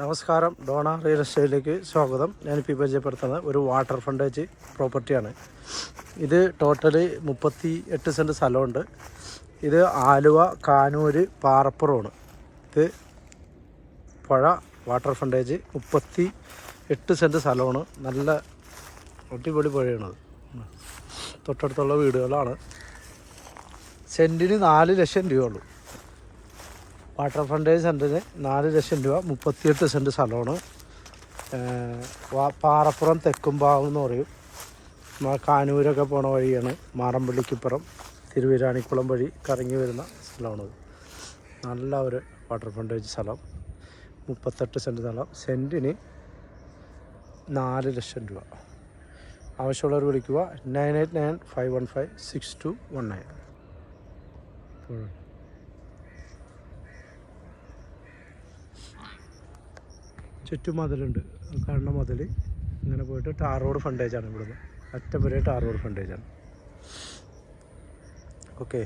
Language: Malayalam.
നമസ്കാരം. ഡോണ റിയൽ എസ്റ്റേറ്റിലേക്ക് സ്വാഗതം. ഞാനിപ്പോൾ പരിചയപ്പെടുത്തുന്നത് ഒരു വാട്ടർ ഫ്രണ്ടേജ് പ്രോപ്പർട്ടിയാണ് ഇത് ടോട്ടൽ മുപ്പത്തി എട്ട് സെന്റ് സ്ഥലമുണ്ട്. ഇത് ആലുവ കാനൂര് പാറപ്പുറമാണ്. ഇത് പുഴ വാട്ടർ ഫ്രണ്ടേജ് മുപ്പത്തി എട്ട് സെന്റ് സ്ഥലമാണ്. നല്ല അടിപൊളി പുഴയാണത് തൊട്ടടുത്തുള്ള വീടുകളാണ്. സെന്റിന് നാല് ലക്ഷം രൂപയുള്ളൂ വാട്ടർ ഫ്രണ്ടേജ് സെന്റിന് നാല് ലക്ഷം രൂപ മുപ്പത്തിയെട്ട് സെന്റ് സ്ഥലമാണ്. പാറപ്പുറം തെക്കുംഭാഗം എന്ന് പറയും. കാനൂരൊക്കെ പോണ വഴിയാണ് മാറമ്പള്ളിക്കിപ്പുറം തിരുവിരാണിക്കുളം വഴി കറങ്ങി വരുന്ന സ്ഥലമാണത്. നല്ല ഒരു വാട്ടർ ഫ്രണ്ടേജ് സ്ഥലം മുപ്പത്തെട്ട് സെന്റ് സ്ഥലം. സെന്റിന് നാല് ലക്ഷം രൂപ. ആവശ്യമുള്ളവർ വിളിക്കുക nine eight nine five one five six two one nine. ചുറ്റുമതിലുണ്ട്. കാണുന്ന മതിൽ ഇങ്ങനെ പോയിട്ട് ടാർ റോഡ് ഫ്രണ്ടേജാണ് ഇവിടുന്ന്. അറ്റം വരെ ടാർ റോഡ് ഫ്രണ്ടേജാണ് ഓക്കെ